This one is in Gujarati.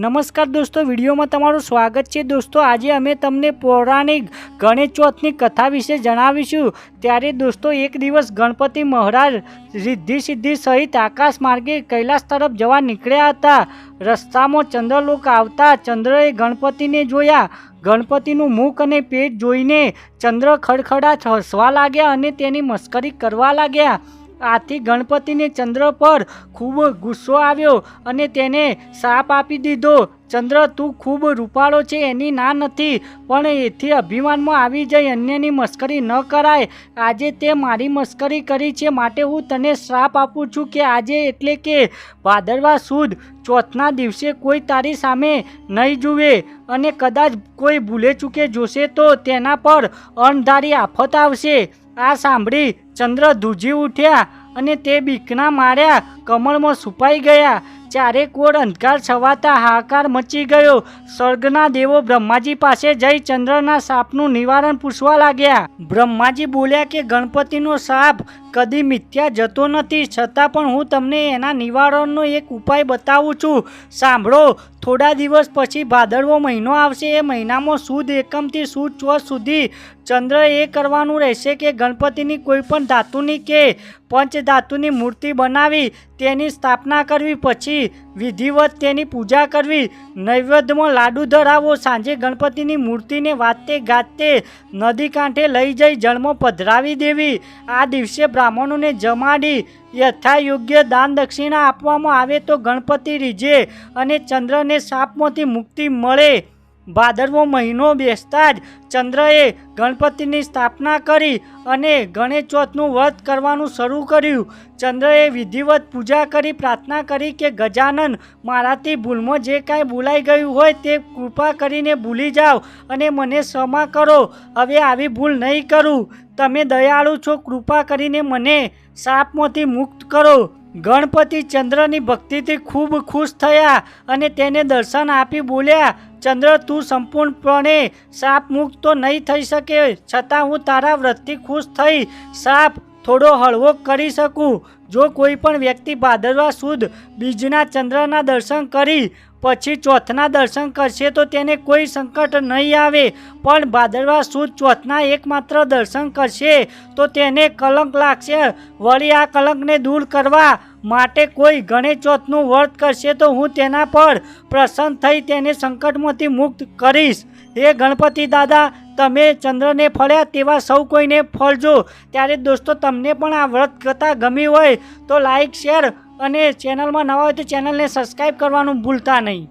નમસ્કાર દોસ્તો, વિડીયોમાં તમારું સ્વાગત છે. દોસ્તો, આજે અમે તમને પૌરાણિક ગણેશ ચોથની કથા વિશે જણાવીશું. ત્યારે દોસ્તો, એક દિવસ ગણપતિ મહારાજ રિદ્ધિ સિદ્ધિ સહિત આકાશ માર્ગે કૈલાસ તરફ જવા નીકળ્યા હતા. રસ્તામાં ચંદ્રલોક આવતા ચંદ્રએ ગણપતિને જોયા. ગણપતિનું મુખ અને પેટ જોઈને ચંદ્ર ખડખડા હસવા લાગ્યા અને તેની મસ્કરી કરવા લાગ્યા. આથી ગણપતિને ચંદ્ર પર ખૂબ ગુસ્સો આવ્યો અને તેને શાપ આપી દીધો. ચંદ્ર, તું ખૂબ રૂપાળો છે, એની ના નથી, પણ એથી અભિમાનમાં આવી જઈ, અન્યની મસ્કરી ન કરાય. આજે તે મારી મસ્કરી કરી છે, માટે હું તને શ્રાપ આપું છું કે આજે એટલે કે ભાદરવા સુદ, ચોથના દિવસે કોઈ તારી સામે નહીં જુએ. અને કદાચ કોઈ ભૂલે ચૂકે જોશે તો તેના પર અણધારી આફત આવશે. આ સાંભળી ચંદ્ર ધ્રુજી ઉઠ્યા અને તે બીકના માર્યા કમળમાં છુપાઈ ગયા. ચારે કોર અંધકાર છવાતા હાહાકાર મચી ગયો. સ્વર્ગના દેવો બ્રહ્માજી પાસે જઈ ચંદ્રના સાપનું નિવારણ પૂછવા લાગ્યા. બ્રહ્માજી બોલ્યા કે, ગણપતિનો સાપ કદી મિથ્યા જતો નથી. છતાં પણ હું તમને એના નિવારણનો એક ઉપાય બતાવું છું. સાંભળો, થોડા દિવસ પછી ભાદરવો મહિનો આવશે. એ મહિનામાં સુદ એકમથી સુદ ચોથ સુધી ચંદ્ર એ કરવાનું રહેશે કે ગણપતિની કોઈ પણ ધાતુની કે પંચ ધાતુની મૂર્તિ બનાવી, તેની સ્થાપના કરવી, પછી વિધિવત તેની પૂજા કરવી. નૈવેદ્યમાં લાડુ ધરાવો, સાંજે ગણપતિની મૂર્તિને વાતે ગાતે, નદી કાંઠે લઈ જઈ જળમાં પધરાવી દેવી. આ દિવસે બ્રાહ્મણોને જમાડી યથાયોગ્ય દાન દક્ષિણા આપવામાં આવે તો ગણપતિ રીઝે અને ચંદ્રને સાપમાંથી મુક્તિ મળે. ભાદરવો મહિનો બેસતા જ ચંદ્રએ ગણપતિની સ્થાપના કરી અને ગણેશ ચોથનું વ્રત કરવાનું શરૂ કર્યું. ચંદ્રએ વિધિવત પૂજા કરી, પ્રાર્થના કરી કે, ગજાનન, મારાથી ભૂલમાં જે કાંઈ ભૂલાઈ ગયું હોય તે કૃપા કરીને ભૂલી જાઓ અને મને ક્ષમા કરો. હવે આવી ભૂલ નહીં કરું. તમે દયાળુ છો, કૃપા કરીને મને સાપમાંથી મુક્ત કરો. ગણપતિ ચંદ્રની ભક્તિથી ખૂબ ખુશ થયા અને તેને દર્શન આપી બોલ્યા, ચંદ્ર, તું સંપૂર્ણપણે સાપ મુક્ત તો નહીં થઈ શકે, છતાં હું તારા વ્રતથી ખુશ થઈ સાપ થોડો હળવો કરી શકું. જો કોઈ પણ વ્યક્તિ ભાદરવા સુદ બીજના ચંદ્રના દર્શન કરી પછી ચોથના દર્શન કરશે તો તેને કોઈ સંકટ નહીં આવે. પણ ભાદરવા સુદ ચોથના એકમાત્ર દર્શન કરશે તો તેને કલંક લાગશે. વળી આ કલંકને દૂર કરવા માટે કોઈ ગણેશ ચોથનું વ્રત કરશે તો હું તેના પર પ્રસન્ન થઈ તેને સંકટમાંથી મુક્ત કરીશ. હે ગણપતિ દાદા, તમે ચંદ્રને ફળ્યા તેવા સૌ કોઈને ફળજો. ત્યારે દોસ્તો, તમને પણ આ વ્રત કથા ગમી હોય તો લાઈક શેર અને ચેનલમાં નવા હોય તો ચેનલને સબસ્ક્રાઈબ કરવાનું ભૂલતા નહીં.